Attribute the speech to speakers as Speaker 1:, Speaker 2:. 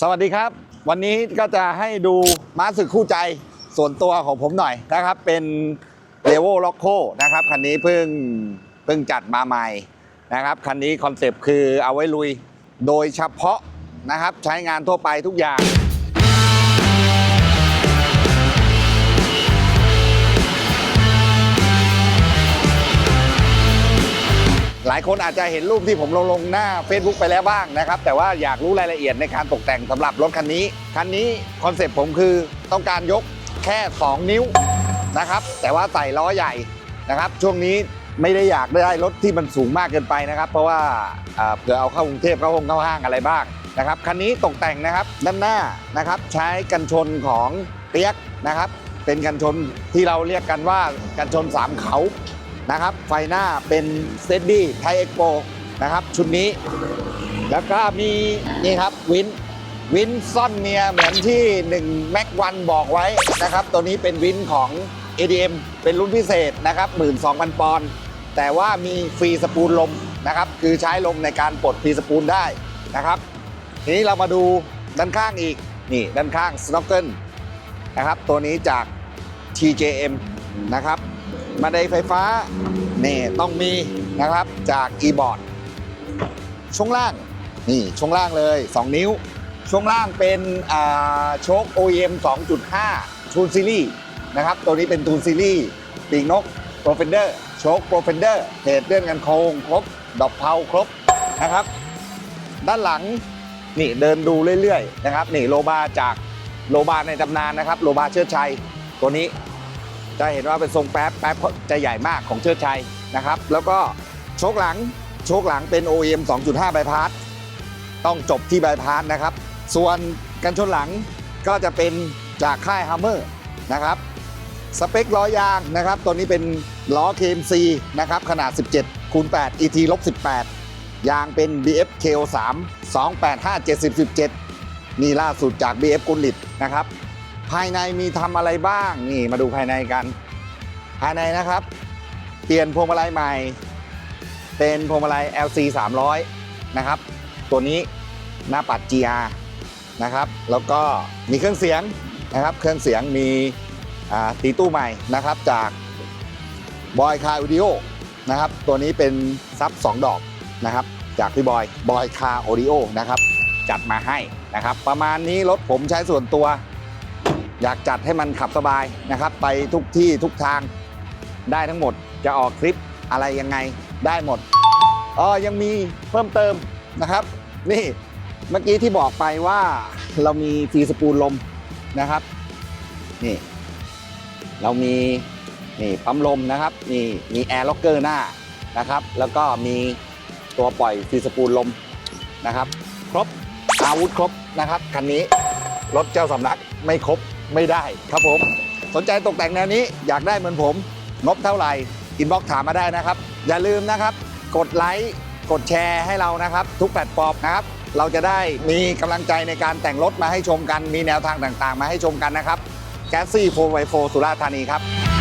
Speaker 1: สวัสดีครับ วันนี้ก็จะให้ดูม้าศึกคู่ใจส่วนตัวของผมหน่อยนะครับ เป็นเลโวล็อกโคนะครับคันนี้เพิ่งเพิ่งจัดมาใหม่นะครับคันนี้คอนเซปต์คือเอาไว้ลุยโดยเฉพาะนะครับใช้งานทั่วไปทุกอย่าง ลายคนอาจจะเห็นรูปที่ผมลงลงหน้า Facebook ไปแล้วบ้างนะครับ แต่ว่าอยากรู้รายละเอียดในการตกแต่งสำหรับรถคันนี้คันนี้คอนเซปต์ผมคือต้องการยกแค่ 2 นิ้วนะครับ แต่ว่าใส่ล้อใหญ่นะครับ ช่วงนี้ไม่ได้อยากได้รถที่มันสูงมากเกินไปนะครับ เพราะว่าเผื่อเอาเข้ากรุงเทพเข้าห้องเข้าห้างอะไรบ้างนะครับคันนี้ตกแต่งนะครับด้านหน้านะครับใช้กันชนของเปียกนะครับ เป็นกันชนที่เราเรียกกันว่ากันชนสามเขา นะครับ ไฟหน้าเป็นเซดดี้ไทเอ็กโปนะครับชุดนี้ แล้วก็มีนี่ครับวินวินซ่อนเมียเหมือนที่1แม็กวันบอกไว้นะครับ ตัวนี้เป็นวินของ ADM เป็นรุ่นพิเศษนะครับ 12,000 ปอนด์แต่ว่ามีฟรีสปูลลมนะครับ คือใช้ลมในการปลดฟรีสปูลได้นะครับ ทีนี้เรามาดูด้านข้างอีก นี่ด้านข้างสโน k เกิลนะครับ ตัวนี้จาก TJM นะครับ มาไดไฟฟ้านี่ต้องมีนะครับจาก e-board ช่วงล่างนี่ช่วงล่างเลย 2 นิ้ว ช่วงล่างเป็นอ่าโชค OEM 2.5 ทูนซีรีส์นะครับตัวนี้เป็นทูนซีรีส์ปีกนกโปรเฟนเดอร์โชคโปรเฟนเดอร์เพจเลื่อนกันโค้งครบ ดอกเพาครบนะครับ ด้านหลังนี่เดินดูเรื่อยๆนะครับนี่โลบาจากโลบาในตำนานนะครับ โลบาเชิดชัยตัวนี้ จะเห็นว่าเป็นทรงแป๊บแป๊บจะใหญ่มากของเชิดชัยนะครับ แล้วก็โชคหลังโชคหลังเป็น OEM 2.5 ใบายพาสต้องจบที่ใบายพาสนะครับ ส่วนกันชนหลังก็จะเป็นจากค่ายฮัมเมอร์นะครับสเปคล้อยางนะครับ ตัวนี้เป็นล้อ KMC นะครับ ขนาด 17คูณ8 ET ลบ18 ยางเป็น BF KO3 285 70 17 นี่ล่าสุดจาก BF กุลิตนะครับ ภายในมีทำอะไรบ้าง นี่มาดูภายในกัน ภายในนะครับ เปลี่ยนพวงมาลัยใหม่ เป็นพวงมาลัย LC 300 นะครับ ตัวนี้หน้าปัด GR นะครับ แล้วก็มีเครื่องเสียงนะครับ เครื่องเสียงมีตีตู้ใหม่นะครับจากบอยคา u ิ i o นะครับ ตัวนี้เป็นซับ 2 ดอกนะครับ จากพี่บอยบอยคา a u d i o นะครับ จัดมาให้นะครับ ประมาณนี้รถผมใช้ส่วนตัว อยากจัดให้มันขับสบายนะครับ ไปทุกที่ทุกทางได้ทั้งหมดจะออกคลิปอะไรยังไงได้หมดอ๋อยังมีเพิ่มเติมนะครับ นี่เมื่อกี้ที่บอกไปว่าเรามีฟีสปูลลมนะครับนี่เรามีนี่ปั๊มลมนะครับนี่มีแอร์ล็อกเกอร์หน้านะครับ แล้วก็มีตัวปล่อยฟีสปูลลมนะครับ ครบอาวุธครบนะครับคันนี้รถเจ้าสำนักไม่ครบ ไม่ได้ครับผม สนใจตกแต่งแนวนี้อยากได้เหมือนผม งบเท่าไหร่อินบ็อกถามมาได้นะครับ อย่าลืมนะครับ กดไลค์กดแชร์ให้เรานะครับ ทุกแพลตฟอร์มนะครับ เราจะได้มีกำลังใจในการแต่งรถมาให้ชมกัน มีแนวทางต่างๆ มาให้ชมกันนะครับแก๊สซี่โฟร์ไวโฟสุราษฎร์ธานีครับ